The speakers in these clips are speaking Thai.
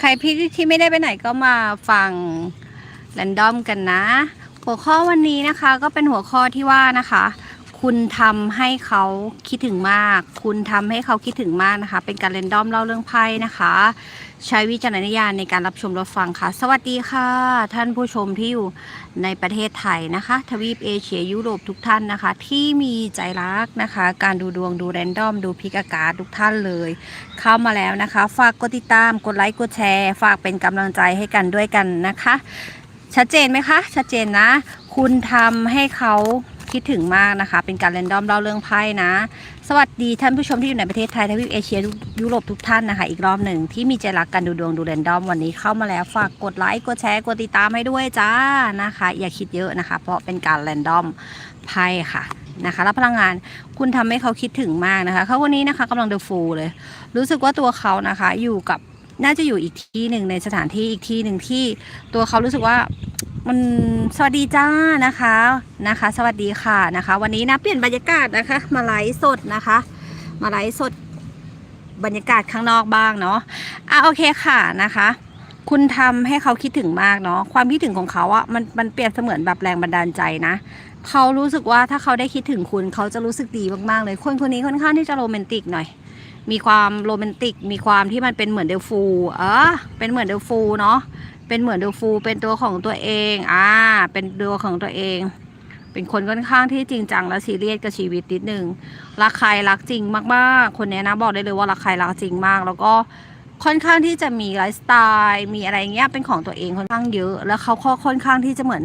ใครพี่ที่ไม่ได้ไปไหนก็มาฟังแรนดอมกันนะ หัวข้อวันนี้นะคะ ก็เป็นหัวข้อที่ว่านะคะ คุณทำให้เขาคิดถึงมาก คุณทำให้เขาคิดถึงมากนะคะ เป็นการเรนดอมเล่าเรื่องไพ่นะคะ ใช้วิจารณญาณในการรับชมรับฟังค่ะ สวัสดีค่ะ ท่านผู้ชมที่อยู่ในประเทศไทยนะคะ ทวีปเอเชียยุโรปทุกท่านนะคะ ที่มีใจรักนะคะ การดูดวงดูแรนดอม ดูพิกอากาศทุกท่านเลย เข้ามาแล้วนะคะ ฝากกดติดตามกดไลค์กดแชร์ ฝากเป็นกำลังใจให้กันด้วยกันนะคะ ชัดเจนไหมคะ ชัดเจนนะ คุณทำให้เขา คิดถึงมากนะคะ เป็นการเรนดอมเล่าเรื่องไพ่นะ สวัสดีท่านผู้ชมที่อยู่ในประเทศไทยทวีปเอเชียยุโรปทุกท่านนะคะ อีกรอบหนึ่งที่มีใจรักกันดูดวงดูเรนดอมวันนี้เข้ามาแล้วฝากกดไลค์กดแชร์กดติดตามให้ด้วยจ้านะคะ อย่าคิดเยอะนะคะ เพราะเป็นการเรนดอมไพ่ค่ะนะคะรับพลังงานคุณทำให้เขาคิดถึงมากนะคะ เขาวันนี้นะคะกำลังเดฟูเลย รู้สึกว่าตัวเขานะคะอยู่กับน่าจะอยู่อีกที่หนึ่งในสถานที่อีกที่หนึ่งที่ตัวเขารู้สึกว่า มันสวัสดีจ้านะคะนะคะ สวัสดีค่ะนะคะ วันนี้นะเปลี่ยนบรรยากาศนะคะ มาไลฟ์สดนะคะ มาไลฟ์สดบรรยากาศข้างนอกบ้างเนาะอะโอเคค่ะนะคะ คุณทำให้เขาคิดถึงมากเนาะความคิดถึงของเขาอะมันมันเปรียบเสมือนแบบแรงบันดาลใจนะเขารู้สึกว่าถ้าเขาได้คิดถึงคุณเขาจะรู้สึกดีมากๆเลยคนคนนี้ค่อนข้างที่จะโรแมนติกหน่อย มีความโรแมนติก มีความที่มันเป็นเหมือนเดลฟูเออเป็นเหมือนเดลฟูเนาะเป็นเหมือนเดลฟูเป็นตัวของตัวเองอ่าเป็นตัวของตัวเอง เป็นคนค่อนข้างที่จริงจังและซีเรียสกับชีวิตนิดนึงรักใครรักจริงมากๆ คนนี้นะบอกได้เลยว่ารักใครรักจริงมาก แล้วก็ค่อนข้างที่จะมีไลฟ์สไตล์มีอะไรเงี้ยเป็นของตัวเองค่อนข้างเยอะ แล้วเขาก็ค่อนข้างที่จะเหมือน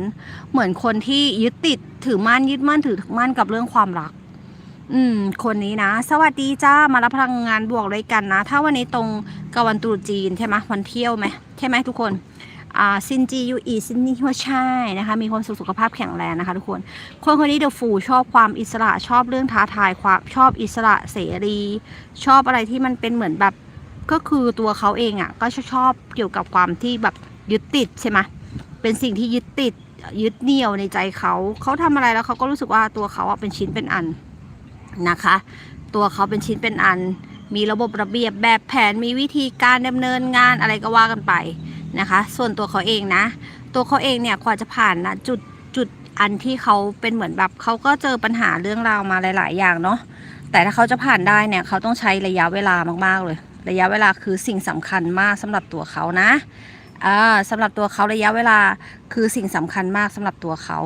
เหมือนคนที่ยึดติดถือมั่นยึดมั่นถือมั่นกับเรื่องความรัก อืม คนนี้นะ สวัสดีจ้า มารับพลังงานบวกด้วยกันนะ ถ้าวันนี้ตรงกับวันตรุษจีนใช่ไหมวันเที่ยวไหมใช่ไหมทุกคนอ่าซินจียูอีซินนี่ว่าใช่นะคะ มีความสุขสุขภาพแข็งแรงนะคะทุกคน คนคนนี้เดอะฟูชอบความอิสระชอบเรื่องท้าทายความชอบอิสระเสรี ชอบอะไรที่มันเป็นเหมือนแบบก็คือตัวเขาเองอะ่ะก็ชอบเกี่ยวกับความที่แบบยึดติดใช่ไหมเป็นสิ่งที่ยึดติดยึดเหนี่ยวในใจเขา เขาทำอะไรแล้วเขาก็รู้สึกว่าตัวเขาอะเป็นชิ้นเป็นอัน นะคะ ตัวเขาเป็นชิ้นเป็นอัน มีระบบระเบียบแบบแผนมีวิธีการดำเนินงานอะไรก็ว่ากันไปนะคะ ส่วนตัวเขาเองนะ ตัวเขาเองเนี่ยกว่าจะผ่านนะจุดจุดอันที่เขาเป็นเหมือนแบบเขาก็เจอปัญหาเรื่องราวมาหลาย ๆ อย่างเนาะแต่ถ้าเขาจะผ่านได้เนี่ยเขาต้องใช้ระยะเวลามากๆเลย ระยะเวลาคือสิ่งสำคัญมากสำหรับตัวเขานะอ่าสำหรับตัวเขาระยะเวลาคือสิ่งสำคัญมากสำหรับตัวเขา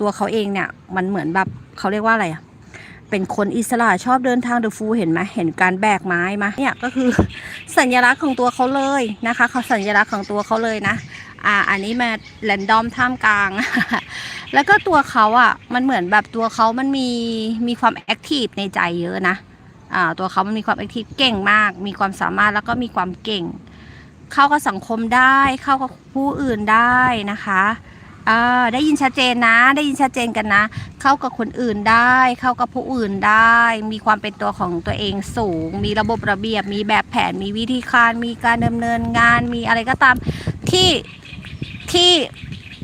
ตัวเขาเองเนี่ยมันเหมือนแบบเขาเรียกว่าอะไรอะ เป็นคนอิสระชอบเดินทางเดอะฟูเห็นไหมเห็นการแบกไม้มาเนี่ยก็คือสัญลักษณ์ของตัวเขาเลยนะคะเขาสัญลักษณ์ของตัวเขาเลยนะอ่าอันนี้มาแรนดอมท่ามกลาง แล้วก็ตัวเขาอะมันเหมือนแบบตัวเขามันมีมีความแอคทีฟในใจเยอะนะอ่าตัวเขามันมีความแอคทีฟเก่งมาก มีความสามารถแล้วก็มีความเก่ง เข้ากับสังคมได้เข้ากับผู้อื่นได้นะคะ อ่าได้ยินชัดเจนนะ ได้ยินชัดเจนกันนะ เข้ากับคนอื่นได้ เข้ากับผู้อื่นได้ มีความเป็นตัวของตัวเองสูง มีระบบระเบียบ มีแบบแผน มีวิธีการ มีการดำเนินงาน มีอะไรก็ตามที่ที่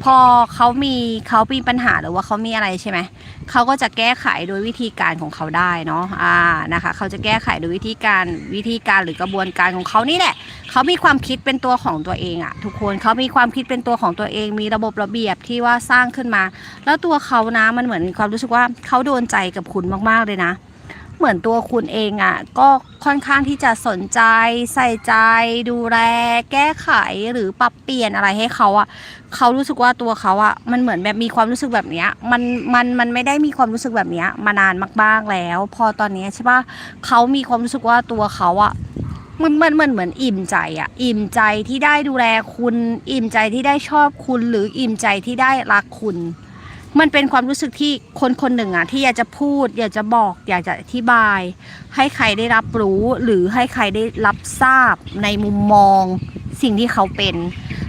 พอเขามีเขามีปัญหาหรือว่าเขามีอะไรใช่ไหมเขาก็จะแก้ไขโดยวิธีการของเขาได้เนาะอ่านะคะเขาจะแก้ไขโดยวิธีการวิธีการหรือกระบวนการของเขานี่แหละเขามีความคิดเป็นตัวของตัวเองอะทุกคนเขามีความคิดเป็นตัวของตัวเอง มีระบบระเบียบที่ว่าสร้างขึ้นมา แล้วตัวเขานะมันเหมือนความรู้สึกว่าเขาโดนใจกับคุณมากๆเลยนะ เหมือนตัวคุณเองอะ่ะก็ค่อนข้างที่จะสนใจใส่ใจ ดูแล แก้ไขหรือปรับเปลี่ยนอะไรให้เขาอะ่ะเขารู้สึกว่าตัวเขาอะ่ะมันเหมือนแบบมีความรู้สึกแบบเนี้ยมันมันมันไม่ได้มีความรู้สึกแบบเนี้ยมานานมากๆแล้ว พอตอนนี้ใช่ปะเขามีความรู้สึกว่าตัวเขาอะ่ะมันมันมันเหมือนอิ่มใจอะอิ่มใจที่ได้ดูแลคุณ อิ่มใจที่ได้ชอบคุณ หรืออิ่มใจที่ได้รักคุณ มันเป็นความรู้สึกที่คนคนหนึ่งอะที่อยากจะพูด อยากจะบอก อยากจะอธิบาย ให้ใครได้รับรู้หรือให้ใครได้รับทราบในมุมมองสิ่งที่เขาเป็น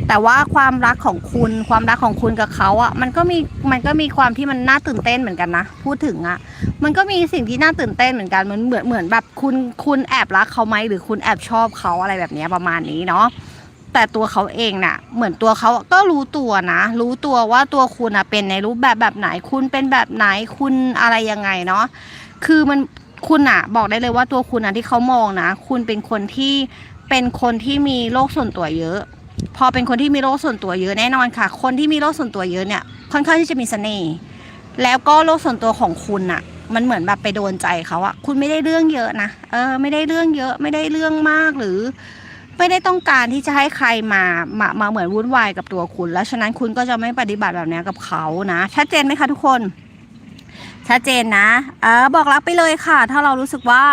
แต่ว่าความรักของคุณความรักของคุณกับเขาอะมันก็มีมันก็มีความที่มันน่าตื่นเต้นเหมือนกันนะพูดถึงอะมันก็มีสิ่งที่น่าตื่นเต้นเหมือนกันเหมือนเหมือนเหมือนแบบคุณคุณแอบรักเขาไหมหรือคุณแอบชอบเขาอะไรแบบนี้ประมาณนี้เนาะ แต่ตัวเขาเองน่ะ เหมือนตัวเขาก็รู้ตัวนะ รู้ตัวว่าตัวคุณอะเป็นในรูปแบบแบบไหน คุณเป็นแบบไหนคุณอะไรยังไงเนาะคือมันคุณอะบอกได้เลยว่าตัวคุณอะที่เขามองนะ คุณเป็นคนที่เป็นคนที่มีโลกส่วนตัวเยอะ พอเป็นคนที่มีโลกส่วนตัวเยอะแน่นอนค่ะ คนที่มีโลกส่วนตัวเยอะเนี่ยค่อนข้างที่จะมีเสน่ห์แล้วก็โลกส่วนตัวของคุณอะมันเหมือนแบบไปโดนใจเขาอะคุณไม่ได้เรื่องเยอะนะเออไม่ได้เรื่องเยอะไม่ได้เรื่องมากหรือ ไม่ได้ต้องการที่จะให้ใครมามามาเหมือนวุ่นวายกับตัวคุณ แล้วฉะนั้นคุณก็จะไม่ปฏิบัติแบบนี้กับเขานะชัดเจนไหมคะทุกคน ชัดเจนนะ เออบอกรักไปเลยค่ะ ถ้าเรารู้สึกว่า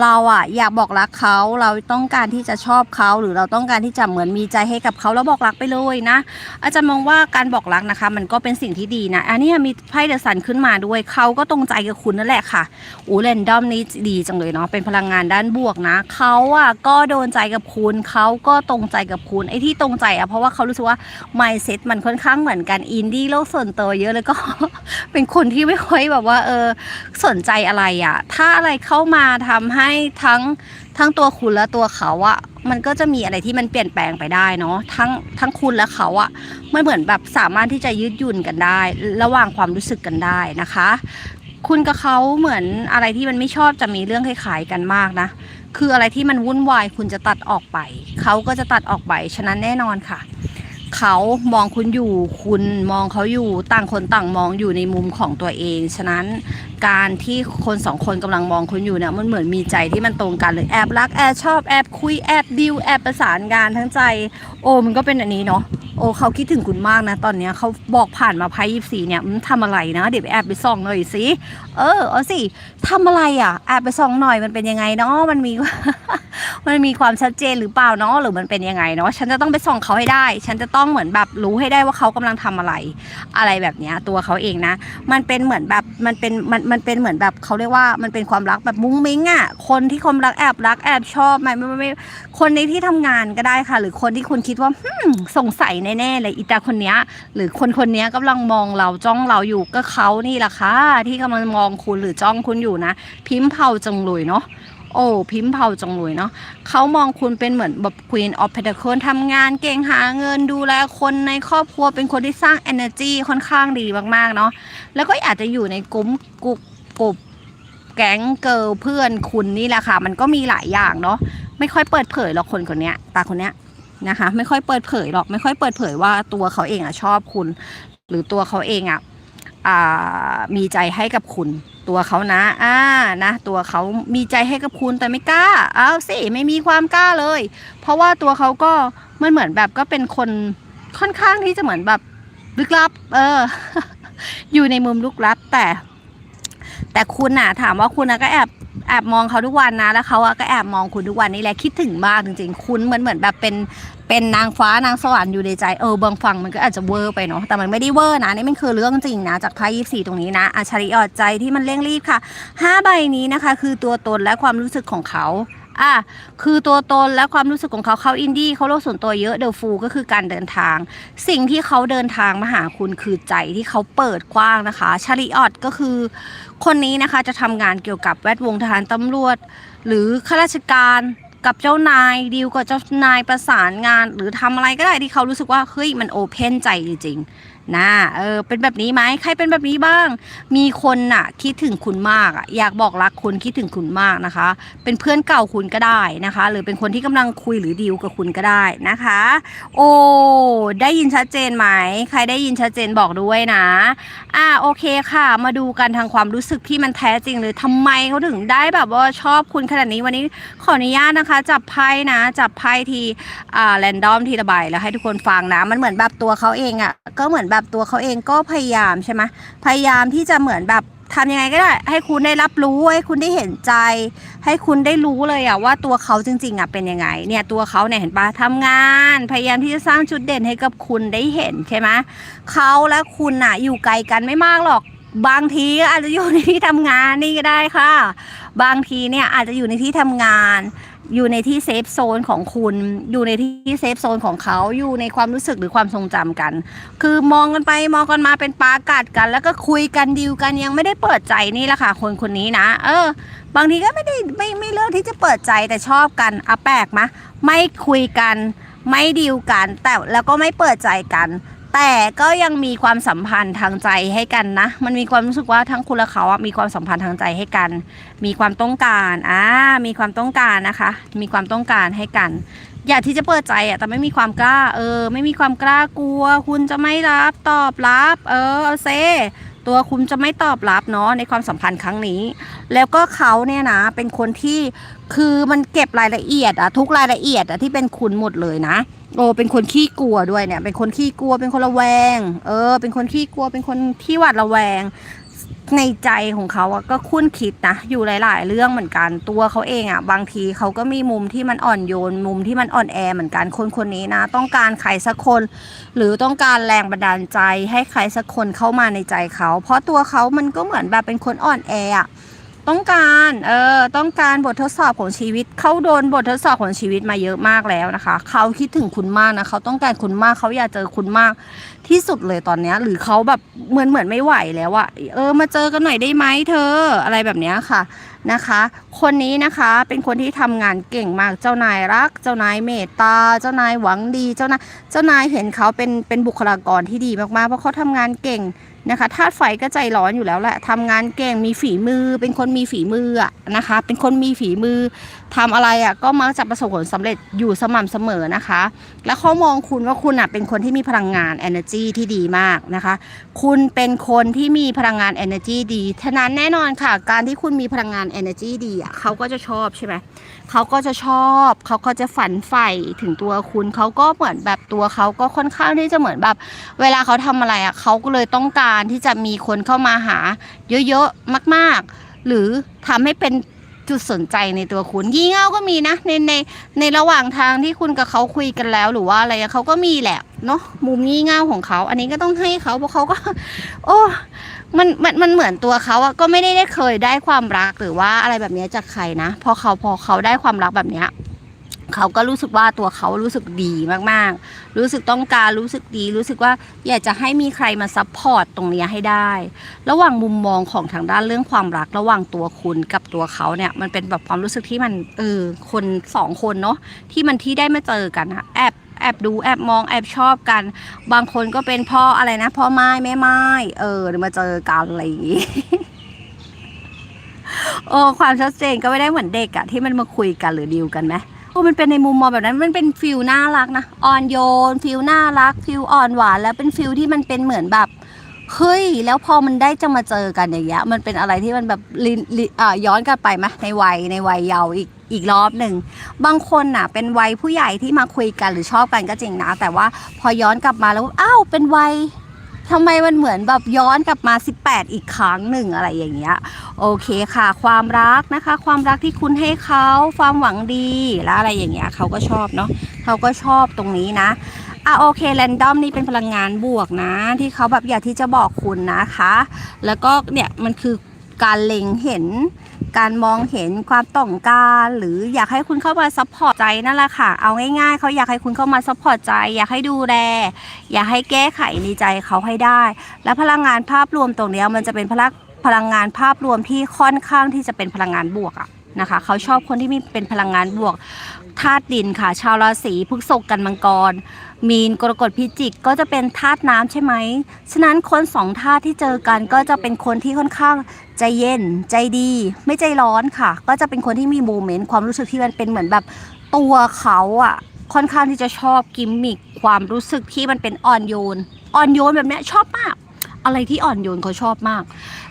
เราอะอยากบอกรักเขาเราต้องการที่จะชอบเขาหรือเราต้องการที่จะเหมือนมีใจให้กับเขาแล้วบอกรักไปเลยนะ อาจารย์มองว่าการบอกรักนะคะ มันก็เป็นสิ่งที่ดีนะ อันนี้มีไพ่เดอะซันขึ้นมาด้วยเขาก็ตรงใจกับคุณนั่นแหละค่ะอูเรนดอมนี้ดีจังเลยเนาะเป็นพลังงานด้านบวกนะเขาอะก็โดนใจกับคุณเขาก็ตรงใจกับคุณไอ้ที่ตรงใจอะเพราะว่าเขารู้สึกว่า mindset มันค่อนข้างเหมือนกันอินดี้โลกส่วนตัวเยอะแล้วก็ เป็นคนที่ไม่ค่อยแบบว่าเออสนใจอะไรอะ่ะ ถ้าอะไรเข้ามาทำให้ทั้งทั้งตัวคุณและตัวเขาอะมันก็จะมีอะไรที่มันเปลี่ยนแปลงไปได้เนาะทั้งทั้งคุณและเขาอะมันเหมือนแบบสามารถที่จะยืดหยุ่นกันได้ ระหว่างความรู้สึกกันได้นะคะ คุณกับเขาเหมือนอะไรที่มันไม่ชอบจะมีเรื่องคล้ายๆกันมากนะคืออะไรที่มันวุ่นวายคุณจะตัดออกไป เขาก็จะตัดออกไปฉะนั้นแน่นอนค่ะ เขามองคุณอยู่ คุณมองเขาอยู่ ต่างคนต่างมองอยู่ในมุมของตัวเอง ฉะนั้นการที่คนสองคนกำลังมองคุณอยู่เนี่ยมันเหมือนมีใจที่มันตรงกันเลยแอบรักแอบชอบแอบคุยแอบดิวแอบประสานงานทั้งใจ โอ้มันก็เป็นอันนี้เนาะโอ้เขาคิดถึงคุณมากนะ ตอนเนี้ยเขาบอกผ่านมาไพ่ยิบสี่เนี่ยทำอะไรนะ เดี๋ยวแอบไปส่องหน่อยสิเออเอาสิทำอะไรอะแอบไปส่องหน่อยมันเป็นยังไงเนาะมันมี มันมีความชัดเจนหรือเปล่าเนาะหรือมันเป็นยังไงเนาะฉันจะต้องไปส่องเขาให้ได้ ฉันจะต้องเหมือนแบบรู้ให้ได้ว่าเขากำลังทำอะไร อะไรแบบเนี้ยตัวเขาเองนะ มันเป็นเหมือนแบบมันเป็นมันมันเป็นเหมือนแบบเขาเรียกว่ามันเป็นความรักแบบมุ้งมิ้งอะคนที่ความรักแอบรักแอบชอบไม่ไม่ไม่ไม่คนในที่ทำงานก็ได้ค่ะ หรือคนที่คุณคิดว่าสงสัยแน่ๆเลยอีตาคนเนี้ย หรือคนคนนี้ยกำลังมองเราจ้องเราอยู่ก็เขานี่แหละค่ะที่กำลังมองคุณหรือจ้องคุณอยู่นะ พิมพ์เผาจังเลยเนาะ โอ้พิมพ์เผาจังเลยเนาะเขามองคุณเป็นเหมือนแบบ Queen of Pentacle ทำงานเก่งหาเงินดูแลคนในครอบครัวเป็นคนที่สร้าง energy ค่อนข้างดีมากๆเนาะแล้วก็อาจจะอยู่ในกลุ่มกลุ่มกลุ่มแก๊งเกิร์ลเพื่อนคุณนี่แหละค่ะ มันก็มีหลายอย่างเนาะไม่ค่อยเปิดเผยหรอกคนคนนี้ตาคนเนี้ยนะคะ ไม่ค่อยเปิดเผยหรอกไม่ค่อยเปิดเผยว่าตัวเขาเองอะชอบคุณ หรือตัวเขาเองอะ มีใจให้กับคุณ ตัวเขานะอ่านะตัวเขามีใจให้กับคุณแต่ไม่กล้า เอาสิไม่มีความกล้าเลย เพราะว่าตัวเขาก็มันเหมือนแบบก็เป็นคนค่อนข้างที่จะเหมือนแบบลึกลับ เออ อยู่ในมุมลึกลับแต่ แต่คุณน่ะ ถามว่าคุณน่ะก็แอบ แอบมองเขาทุกวันนะ แล้วเขาอะก็แอบมองคุณทุกวันนี่แหละคิดถึงมากจริงๆ คุณเหมือนเหมือนแบบเป็นเป็นนางฟ้านางสวรรค์อยู่ในใจเออบางฝั่งมันก็อาจจะเวอร์ไปเนาะแต่มันไม่ได้เวอร์นะนี่มันคือเรื่องจริงนะจากไพ่ยี่สี่ตรงนี้นะอัชริออดใจที่มันเร่งรีบค่ะห้าใบนี้นะคะ คือตัวตนและความรู้สึกของเขา อะคือตัวตนและความรู้สึกของเขาเขาอินดี้เขาโลกส่วนตัวเยอะเดอะฟูก็คือการเดินทาง สิ่งที่เขาเดินทางมาหาคุณคือใจที่เขาเปิดกว้างนะคะชาริออดก็คือ คนนี้นะคะจะทำงานเกี่ยวกับแวดวงทหารตำรวจ หรือข้าราชการกับเจ้านายดีลกับเจ้านายประสานงาน หรือทำอะไรก็ได้ที่เขารู้สึกว่าเฮ้ยมันโอเพนใจจริงๆ นะเออเป็นแบบนี้ไหมใครเป็นแบบนี้บ้าง มีคนน่ะคิดถึงคุณมากอะอยากบอกรักคุณคิดถึงคุณมากนะคะ เป็นเพื่อนเก่าคุณก็ได้นะคะ หรือเป็นคนที่กำลังคุยหรือดีลกับคุณก็ได้นะคะ โอ้ได้ยินชัดเจนไหมใครได้ยินชัดเจนบอกด้วยนะอ่าโอเคค่ะ มาดูกันทางความรู้สึกที่มันแท้จริงเลยทำไมเขาถึงได้แบบว่าชอบคุณขนาดนี้วันนี้ขออนุญาตนะคะ จับไพ่นะ จับไพ่ทีอ่าแรนดอมทีละใบแล้วให้ทุกคนฟังนะ มันเหมือนแบบตัวเขาเองอะ่ะก็เหมือนแบบตัวเขาเองก็พยายามใช่ไหมพยายามที่จะเหมือนแบบทำยังไงก็ได้ ให้คุณได้รับรู้ให้คุณได้เห็นใจ ให้คุณได้รู้เลยอะว่าตัวเขาจริงๆอะเป็นยังไง เนี่ยตัวเขาเนี่ยเห็นปะทำงาน พยายามที่จะสร้างจุดเด่นให้กับคุณได้เห็นใช่ไหมเขาและคุณอะอยู่ไกลกันไม่มากหรอกบางทีอาจจะอยู่ในที่ทำงานนี่ก็ได้ค่ะ บางทีเนี่ยอาจจะอยู่ในที่ทำงาน อยู่ในที่เซฟโซนของคุณ อยู่ในที่เซฟโซนของเขาอยู่ในความรู้สึกหรือความทรงจำกัน คือมองกันไปมองกันมาเป็นปากัดกัน แล้วก็คุยกันดีลกันยังไม่ได้เปิดใจนี่แหละค่ะคนคนนี้นะ เออ บางทีก็ไม่ได้ไม่ไม่เลือกที่จะเปิดใจแต่ชอบกันอะแปลกมะไม่คุยกัน ไม่ดีลกัน แต่แล้วก็ไม่เปิดใจกัน แต่ก็ยังมีความสัมพันธ์ทางใจให้กันนะ มันมีความรู้สึกว่าทั้งคุณและเขาอะมีความสัมพันธ์ทางใจให้กัน มีความต้องการอ่ามีความต้องการนะคะ มีความต้องการให้กัน อยากที่จะเปิดใจอะแต่ไม่มีความกล้า เออ ไม่มีความกล้ากลัว คุณจะไม่รับตอบรับ เออเอาเซตัวคุณจะไม่ตอบรับเนาะในความสัมพันธ์ครั้งนี้ แล้วก็เขาเนี่ยนะ เป็นคนที่คือมันเก็บรายละเอียดอะทุกรายละเอียดอะที่เป็นคุณหมดเลยนะ โอ้เป็นคนขี้กลัวด้วยเนี่ย เป็นคนขี้กลัว เป็นคนระแวง เออ เป็นคนขี้กลัว เป็นคนที่หวาดระแวง ในใจของเขาอะก็คุ้นคิดนะ อยู่หลาย ๆ เรื่องเหมือนกัน ตัวเขาเองอะบางทีเขาก็มีมุมที่มันอ่อนโยน มุมที่มันอ่อนแอเหมือนกัน คนคนนี้นะ ต้องการใครสักคน หรือต้องการแรงบันดาลใจ ให้ใครสักคนเข้ามาในใจเขา เพราะตัวเขามันก็เหมือนแบบเป็นคนอ่อนแออะ ต้องการเออต้องการบททดสอบของชีวิตเขาโดนบททดสอบของชีวิตมาเยอะมากแล้วนะคะเขาคิดถึงคุณมากนะเขาต้องการคุณมากเขาอยากเจอคุณมากที่สุดเลยตอนเนี้ยหรือเขาแบบเหมือนเหมือนไม่ไหวแล้วอะเออมาเจอกันหน่อยได้ไหมเธออะไรแบบเนี้ยค่ะนะคะ คนนี้นะคะเป็นคนที่ทำงานเก่งมากเจ้านายรัก เจ้านายเมตตา เจ้านายหวังดี เจ้านายเจ้านายเห็นเขาเป็นเป็นบุคลากรที่ดีมากๆเพราะเขาทำงานเก่ง นะคะธาตุไฟก็ใจร้อนอยู่แล้วแหละทำงานเก่งมีฝีมือ เป็นคนมีฝีมือนะคะ เป็นคนมีฝีมือ ทำอะไรอะก็มักจะประสบผลสำเร็จอยู่สม่ำเสมอนะคะ แล้วเขามองคุณว่าคุณอะเป็นคนที่มีพลังงาน energy ที่ดีมากนะคะ คุณเป็นคนที่มีพลังงาน energy ดีฉะนั้นแน่นอนค่ะ การที่คุณมีพลังงาน energy ดีอะเขาก็จะชอบใช่ไหมเขาก็จะชอบเขาก็จะฝันใฝ่ถึงตัวคุณเขาก็เหมือนแบบตัวเขาก็ค่อนข้างที่จะเหมือนแบบ เวลาเขาทำอะไรอะเขาก็เลยต้องการที่จะมีคนเข้ามาหา เยอะๆมาก ๆ หรือทำให้เป็น จุดสนใจในตัวคุณยี่เง่าก็มีนะในในในระหว่างทางที่คุณกับเขาคุยกันแล้ว หรือว่าอะไรเขาก็มีแหละเนาะมุมงี่เง่าของเขา อันนี้ก็ต้องให้เขาเพราะเขาก็ โอ้มันมันมันเหมือนตัวเขาอะก็ไม่ได้ได้เคยได้ความรักหรือว่าอะไรแบบเนี้ยจากใครนะพอเขาพอเขาได้ความรักแบบเนี้ย เขาก็รู้สึกว่าตัวเขารู้สึกดีมากๆ รู้สึกต้องการรู้สึกดี รู้สึกว่าอยากจะให้มีใครมาซัพพอร์ตตรงนี้ให้ได้ ระหว่างมุมมองของทางด้านเรื่องความรัก ระหว่างตัวคุณกับตัวเขาเนี่ยมันเป็นแบบความรู้สึกที่มันเออคนสองคนเนาะที่มันที่ได้มาเจอกันอะแอบแอบดูแอบมองแอบชอบกัน บางคนก็เป็นพ่ออะไรนะพ่อไม้แม่ไม้เออมาเจอกันอะไรอย่างงี้โอ้ความชัดเจนก็ไม่ได้เหมือนเด็กอะที่มันมาคุยกันหรือดีลกันไหม โอ้มันเป็นในมุมมองแบบนั้นมันเป็นฟิลน่ารักนะอ่อนโยนฟิลน่ารักฟิลอ่อนหวานแล้วเป็นฟิลที่มันเป็นเหมือนแบบเฮ้ยแล้วพอมันได้จะมาเจอกันอย่างเงี้ยมันเป็นอะไรที่มันแบบลินลิอ่าย้อนกลับไปไหมในวัยในวัยเยาว์อีกอีกรอบหนึ่งบางคนน่ะ เป็นวัยผู้ใหญ่ที่มาคุยกันหรือชอบกันก็จริงนะ แต่ว่าพอย้อนกลับมาแล้วอ้าวเป็นวัย ทำไมมันเหมือนแบบย้อนกลับมา 18 อีกครั้งหนึ่งอะไรอย่างเงี้ยโอเคค่ะ ความรักนะคะ ความรักที่คุณให้เขาความหวังดีและอะไรอย่างเงี้ยเขาก็ชอบเนาะเขาก็ชอบตรงนี้นะอะโอเคแรนดอมนี่เป็นพลังงานบวกนะ ที่เขาแบบอยากที่จะบอกคุณนะคะ แล้วก็เนี่ยมันคือการเล็งเห็น การมองเห็นความต้องการหรืออยากให้คุณเข้ามาซัพพอร์ตใจนั่นแหละค่ะ เอาง่ายๆ เขาอยากให้คุณเข้ามาซัพพอร์ตใจ อยากให้ดูแล อยากให้แก้ไขในใจเขาให้ได้ และพลังงานภาพรวมตรงนี้มันจะเป็นพลังพลังงานภาพรวมที่ค่อนข้างที่จะเป็นพลังงานบวกอะ นะคะ เขาชอบคนที่มีเป็นพลังงานบวกธาตุดินค่ะ ชาวราศีพฤษภกันมังกร มีนกรกฎพิจิกก็จะเป็นธาตุน้ำใช่ไหมฉะนั้นคนสองธาตุที่เจอกันก็จะเป็นคนที่ค่อนข้างใจเย็น ใจดี ไม่ใจร้อนค่ะ ก็จะเป็นคนที่มีโมเมนต์ความรู้สึกที่มันเป็นเหมือนแบบตัวเขาอะค่อนข้างที่จะชอบกิมมิคความรู้สึกที่มันเป็นอ่อนโยนอ่อนโยนแบบเนี้ยชอบมากอะไรที่อ่อนโยนเขาชอบมาก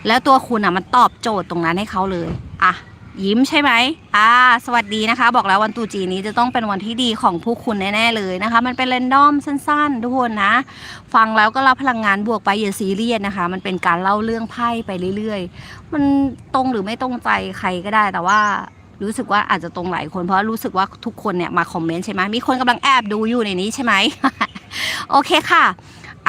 แล้วตัวคุณอะมันตอบโจทย์ตรงนั้นให้เขาเลย อะ ยิ้มใช่ไหมอ่า สวัสดีนะคะ บอกแล้ววันตรุษจีนี้จะต้องเป็นวันที่ดีของผู้คุณแน่ๆเลยนะคะ มันเป็นเรนดอมสั้นๆ ทุกคนนะ ฟังแล้วก็รับพลังงานบวกไปอย่าซีเรียสนะคะ มันเป็นการเล่าเรื่องไพ่ไปเรื่อยๆ มันตรงหรือไม่ตรงใจใครก็ได้แต่ว่ารู้สึกว่าอาจจะตรงหลายคนเพราะรู้สึกว่าทุกคนเนี่ยมาคอมเมนต์ใช่ไหมมีคนกำลังแอบดูอยู่ในนี้ใช่ไหมโอเคค่ะ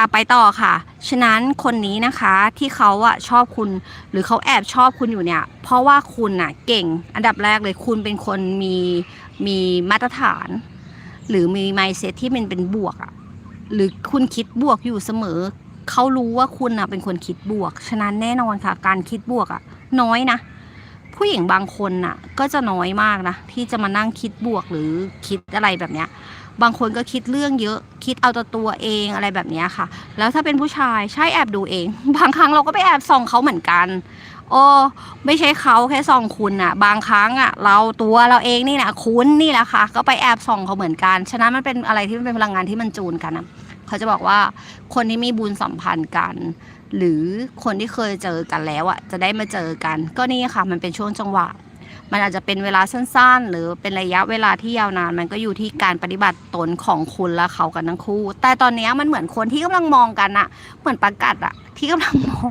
อะไปต่อค่ะ ฉะนั้นคนนี้นะคะที่เขาอะชอบคุณ หรือเขาแอบชอบคุณอยู่เนี่ย เพราะว่าคุณอะเก่ง อันดับแรกเลยคุณเป็นคนมีมีมาตรฐาน หรือมี mindset ที่มันเป็นบวกอะหรือคุณคิดบวกอยู่เสมอ เขารู้ว่าคุณอะเป็นคนคิดบวก ฉะนั้นแน่นอนค่ะ การคิดบวกอะน้อยนะผู้หญิงบางคนน่ะ ก็จะน้อยมากนะที่จะมานั่งคิดบวกหรือคิดอะไรแบบเนี้ย บางคนก็คิดเรื่องเยอะ คิดเอาแต่ตัวเองอะไรแบบนี้ค่ะ แล้วถ้าเป็นผู้ชายใช่แอบดูเอง บางครั้งเราก็ไปแอบส่องเขาเหมือนกัน โอ้ไม่ใช่เขาแค่ส่องคุณอะบางครั้งอะเราตัวเราเองนี่นะคุณนี่แหละค่ะ ก็ไปแอบส่องเขาเหมือนกัน ฉะนั้นมันเป็นอะไรที่มันเป็นพลังงานที่มันจูนกันอะเขาจะบอกว่าคนที่มีบุญสัมพันธ์กันหรือคนที่เคยเจอกันแล้วอะจะได้มาเจอกัน ก็นี่ค่ะมันเป็นช่วงจังหวะ มันอาจจะเป็นเวลาสั้นๆ หรือเป็นระยะเวลาที่ยาวนาน มันก็อยู่ที่การปฏิบัติตนของคุณและเขากันทั้งคู่ แต่ตอนนี้มันเหมือนคนที่กำลังมองกันอะเหมือนประกัดอะที่กำลังมอง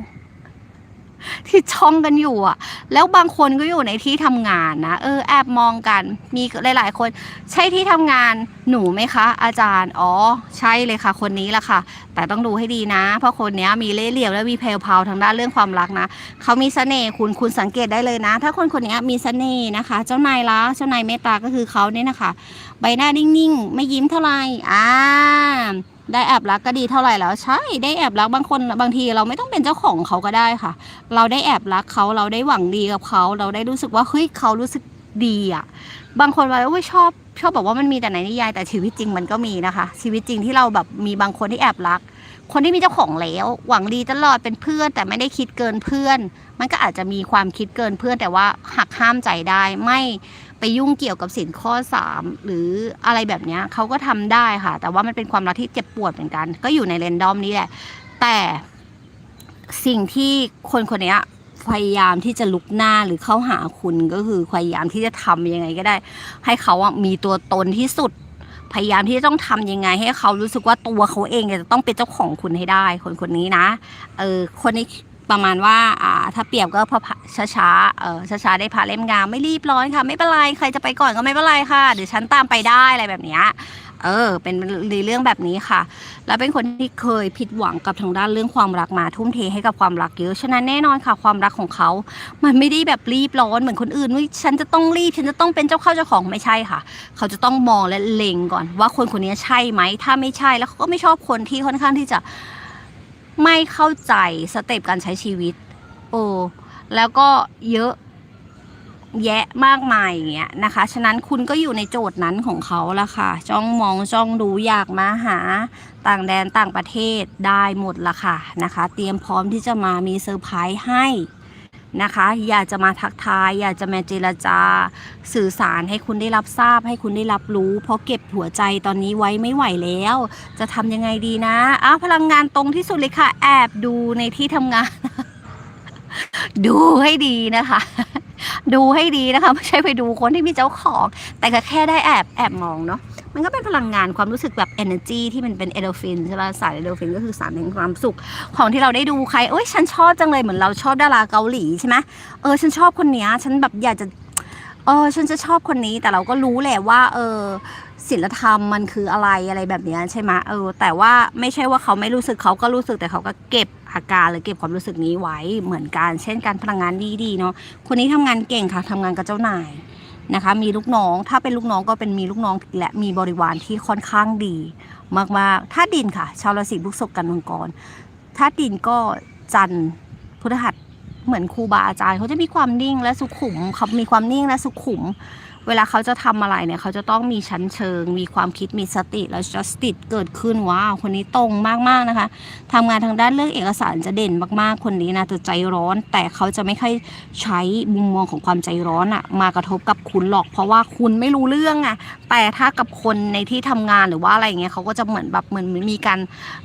ที่ช่องกันอยู่อะแล้วบางคนก็อยู่ในที่ทำงานนะเออแอบมองกัน มีหลาย ๆ คน ใช่ที่ทำงานหนูไหมคะ อาจารย์อ๋อใช่เลยค่ะ คนนี้แหละค่ะ แต่ต้องดูให้ดีนะ เพราะคนนี้มีเล่ห์เหลี่ยมและมีเพลวพาวทางด้านเรื่องความรักนะเขามีเสน่ห์คุณคุณสังเกตได้เลยนะ ถ้าคนคนนี้มีเสน่ห์นะคะ เจ้านายรักเจ้านายเมตตาก็คือเขาเนี่ยนะคะ ใบหน้านิ่งๆ ไม่ยิ้มเท่าไหร่อ่า ได้แอบรักก็ดีเท่าไหร่แล้วใช่ได้แอบรักบางคนบางทีเราไม่ต้องเป็นเจ้าของเขาก็ได้ค่ะ เราได้แอบรักเขาเราได้หวังดีกับเขา เราได้รู้สึกว่าเฮ้ยเขารู้สึกดีอะบางคนว่าโอ้ยชอบชอบบอกว่ามันมีแต่ในนิยาย แต่ชีวิตจริงมันก็มีนะคะ ชีวิตจริงที่เราแบบมีบางคนที่แอบรัก คนที่มีเจ้าของแล้ว หวังดีตลอดเป็นเพื่อน แต่ไม่ได้คิดเกินเพื่อน มันก็อาจจะมีความคิดเกินเพื่อนแต่ว่าหักห้ามใจได้ไม่ ไปยุ่งเกี่ยวกับสินข้อ 3 หรืออะไรแบบนี้เขาก็ทำได้ค่ะ แต่ว่ามันเป็นความรักที่เจ็บปวดเหมือนกัน ก็อยู่ในเรนดอมนี้แหละ แต่สิ่งที่คนคนนี้พยายามที่จะลุกหน้าหรือเข้าหาคุณก็คือพยายามที่จะทำยังไงก็ได้ ให้เขาอะมีตัวตนที่สุด พยายามที่จะต้องทำยังไง ให้เขารู้สึกว่าตัวเขาเองจะต้องเป็นเจ้าของคุณให้ได้ คนคนนี้นะ เออคนนี้ ประมาณว่าอ่าถ้าเปรียบก็พระช้าช้าๆเออช้าช้าๆได้พาเล่มงามไม่รีบร้อนค่ะ ไม่เป็นไรใครจะไปก่อนก็ไม่เป็นไรค่ะเดี๋ยวฉันตามไปได้อะไรแบบเนี้ยเออ เป็นในเรื่องแบบนี้ค่ะ แล้วเป็นคนที่เคยผิดหวังกับทางด้านเรื่องความรักมาทุ่มเทให้กับความรักเยอะ ฉะนั้นแน่นอนค่ะ ความรักของเขา มันไม่ได้แบบรีบร้อนเหมือนคนอื่นว่าฉันจะต้องรีบ ฉันจะต้องเป็นเจ้าเข้าเจ้าของไม่ใช่ค่ะ เขาจะต้องมองและเล็งก่อนว่าคนคนนี้ใช่ไหม ถ้าไม่ใช่แล้วเขาก็ไม่ชอบคนที่ค่อนข้างที่จะ ไม่เข้าใจสเต็ปการใช้ชีวิต โอ้แล้วก็เยอะแยะมากมายอย่างเงี้ยนะคะ ฉะนั้นคุณก็อยู่ในโจทย์นั้นของเขาละค่ะ จ้องมองจ้องดูอยากมาหาต่างแดนต่างประเทศได้หมดละค่ะนะคะ เตรียมพร้อมที่จะมามีเซอร์ไพรส์ให้ นะคะ อยากจะมาทักทาย อยากจะมาเจรจา สื่อสารให้คุณได้รับทราบ ให้คุณได้รับรู้ เพราะเก็บหัวใจตอนนี้ไว้ไม่ไหวแล้ว จะทำยังไงดีนะอ้าวพลังงานตรงที่สุดเลยค่ะ แอบดูในที่ทำงาน ดูให้ดีนะคะ ดูให้ดีนะคะ ไม่ใช่ไปดูคนที่มีเจ้าของ แต่ก็แค่ได้แอบแอบมองเนาะ มันก็เป็นพลังงานความรู้สึกแบบ energy ที่มันเป็นเอโดฟินใช่ไหมสารเอโดฟินก็คือสารแห่งความสุข ของที่เราได้ดูใครเอ้ยฉันชอบจังเลยเหมือนเราชอบดาราเกาหลีใช่ไหมเออฉันชอบคนเนี้ยฉันแบบอยากจะเออฉันจะชอบคนนี้แต่เราก็รู้แหละว่า เออศิลธรรมมันคืออะไรอะไรแบบนี้ใช่ไหมเออ แต่ว่าไม่ใช่ว่าเขาไม่รู้สึกเขาก็รู้สึกแต่เขาก็เก็บอาการหรือเก็บความรู้สึกนี้ไว้เหมือนกัน เช่นการพลังงานดีๆเนาะคนนี้ทำงานเก่งค่ะทำงานกับเจ้านาย นะคะ มีลูกน้อง ถ้าเป็นลูกน้องก็เป็นมีลูกน้องและมีบริวารที่ค่อนข้างดีมากๆถ้าดินค่ะ ชาวราศีพฤษภกันมังกรถ้าดินก็จันทร์พฤหัสเหมือนครูบาอาจารย์เขาจะมีความนิ่งและสุขุมเขามีความนิ่งและสุขุม เวลาเขาจะทำอะไรเนี่ยเขาจะต้องมีชั้นเชิง มีความคิดมีสติและ justice เกิดขึ้นว้าวคนนี้ตรงมากๆนะคะทำงานทางด้านเรื่องเอกสารจะเด่นมากๆ คนนี้นะจะใจร้อน แต่เขาจะไม่ค่อยใช้มุมมองของความใจร้อนอะมากระทบกับคุณหรอก เพราะว่าคุณไม่รู้เรื่องอะแต่ถ้ากับคนในที่ทำงานหรือว่าอะไรอย่างเงี้ยเขาก็จะเหมือนแบบเหมือนมีการ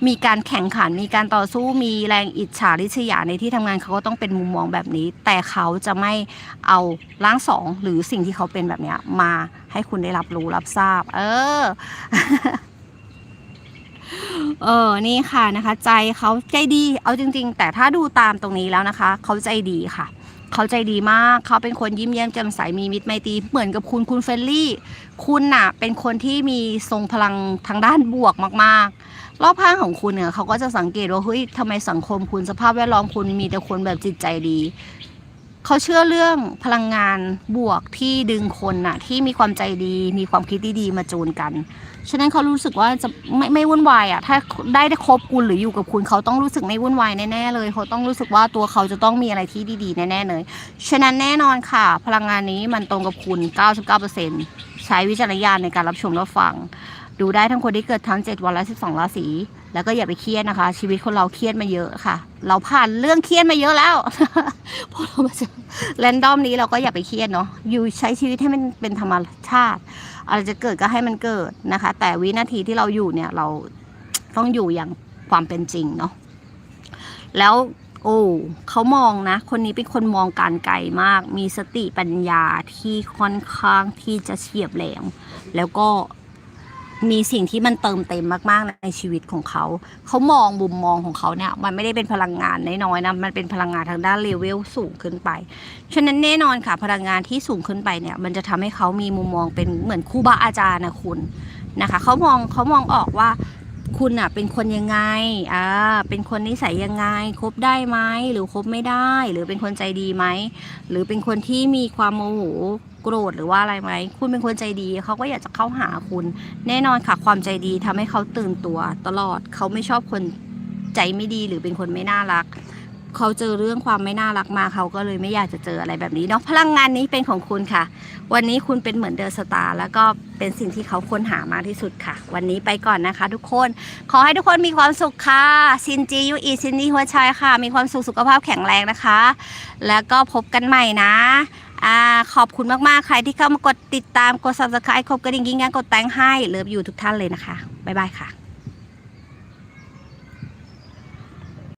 มีการแข่งขัน มีการต่อสู้มีแรงอิจฉาริษยาในที่ทำงานเขาก็ต้องเป็นมุมมองแบบนี้ แต่เขาจะไม่เอาร่างสองหรือสิ่งที่เขาเป็นแบบเนี้ยมาให้คุณได้รับรู้รับทราบ เออ เออ นี่ค่ะนะคะ ใจเขาใจดี เอาจริง ๆ แต่ถ้าดูตามตรงนี้แล้วนะคะ เขาใจดีค่ะ เขาใจดีมาก เขาเป็นคนยิ้มแย้มแจ่มใสมีมิตรไมตรีเหมือนกับคุณคุณเฟรนลี่ คุณน่ะ เป็นคนที่มีทรงพลังทางด้านบวกมากๆรอบข้างของคุณเนี่ยเขาก็จะสังเกตว่าเฮ้ยทำไมสังคมคุณสภาพแวดล้อมคุณมีแต่คนแบบจิตใจดี เขาเชื่อเรื่องพลังงานบวกที่ดึงคนน่ะ ที่มีความใจดี มีความคิดดีๆมาจูนกัน ฉะนั้นเขารู้สึกว่าจะไม่ไม่วุ่นวายอะ ถ้าได้ได้คบคุณหรืออยู่กับคุณเขาต้องรู้สึกไม่วุ่นวายแน่ๆเลยเขาต้องรู้สึกว่าตัวเขาจะต้องมีอะไรที่ดีๆแน่ๆเลย ฉะนั้นแน่นอนค่ะ พลังงานนี้มันตรงกับคุณ 99%ใช้วิจารณญาณในการรับชมรับฟัง ดูได้ทั้งคนที่เกิดทั้ง 7 วันและ 12 ราศี แล้วก็อย่าไปเครียดนะคะ ชีวิตคนเราเครียดมาเยอะค่ะ เราผ่านเรื่องเครียดมาเยอะแล้วพอเรามาเจอแรนดอมนี้เราก็อย่าไปเครียดเนาะอยู่ใช้ชีวิตให้มันเป็นธรรมชาติอะไรจะเกิดก็ให้มันเกิดนะคะ แต่วินาทีที่เราอยู่เนี่ยเราต้องอยู่อย่างความเป็นจริงเนาะแล้วโอ้เขามองนะ คนนี้เป็นคนมองการไกลมาก มีสติปัญญาที่ค่อนข้างที่จะเฉียบแหลม แล้วก็ มีสิ่งที่มันเติมเต็มมาก ๆ ในชีวิตของเขา เขามองมุมมองของเขาเนี่ย มันไม่ได้เป็นพลังงานน้อยๆนะ มันเป็นพลังงานทางด้านเลเวลสูงขึ้นไป ฉะนั้นแน่นอนค่ะ พลังงานที่สูงขึ้นไปเนี่ย มันจะทำให้เขามีมุมมองเป็นเหมือนครูบาอาจารย์นะคุณนะคะ เขามองเขามองออกว่า คุณอะเป็นคนยังไงอ่าเป็นคนนิสัยยังไงคบได้ไหมหรือคบไม่ได้ หรือเป็นคนใจดีไหมหรือเป็นคนที่มีความโมโหโกรธหรือว่าอะไรไหมคุณเป็นคนใจดีเขาก็อยากจะเข้าหาคุณ แน่นอนค่ะความใจดีทำให้เขาตื่นตัวตลอดเขาไม่ชอบคนใจไม่ดีหรือเป็นคนไม่น่ารัก เขาเจอเรื่องความไม่น่ารักมาเขาก็เลยไม่อยากจะเจออะไรแบบนี้เนาะพลังงานนี้เป็นของคุณค่ะ วันนี้คุณเป็นเหมือนเดอะสตาร์แล้วก็เป็นสิ่งที่เขาค้นหามากที่สุดค่ะ วันนี้ไปก่อนนะคะ ทุกคนขอให้ทุกคนมีความสุขค่ะซินจียูอีซินนี่หัวใจค่ะ มีความสุขสุขภาพแข็งแรงนะคะ แล้วก็พบกันใหม่นะอขอบคุณมากๆ ใครที่เข้ามากดติดตามกด subscribe ครบกระดิ่งกิ้งกางกดแตงให้เลิฟอยู่ทุกท่านเลยนะคะ บ๊ายบายค่ะ